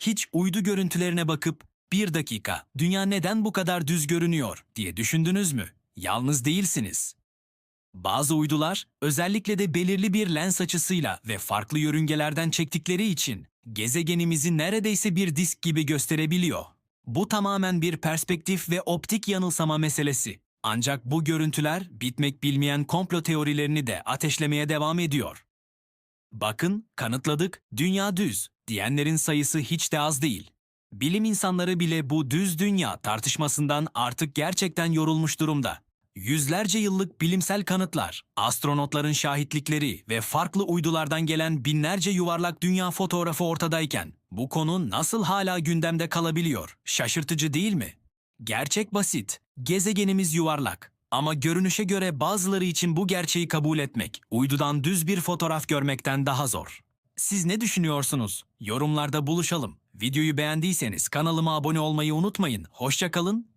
Hiç uydu görüntülerine bakıp bir dakika dünya neden bu kadar düz görünüyor diye düşündünüz mü? Yalnız değilsiniz. Bazı uydular özellikle de belirli bir lens açısıyla ve farklı yörüngelerden çektikleri için gezegenimizi neredeyse bir disk gibi gösterebiliyor. Bu tamamen bir perspektif ve optik yanılsama meselesi. Ancak bu görüntüler bitmek bilmeyen komplo teorilerini de ateşlemeye devam ediyor. Bakın, kanıtladık, dünya düz diyenlerin sayısı hiç de az değil. Bilim insanları bile bu düz dünya tartışmasından artık gerçekten yorulmuş durumda. Yüzlerce yıllık bilimsel kanıtlar, astronotların şahitlikleri ve farklı uydulardan gelen binlerce yuvarlak dünya fotoğrafı ortadayken bu konu nasıl hala gündemde kalabiliyor? Şaşırtıcı değil mi? Gerçek basit. Gezegenimiz yuvarlak. Ama görünüşe göre bazıları için bu gerçeği kabul etmek, uydudan düz bir fotoğraf görmekten daha zor. Siz ne düşünüyorsunuz? Yorumlarda buluşalım. Videoyu beğendiyseniz kanalıma abone olmayı unutmayın. Hoşça kalın,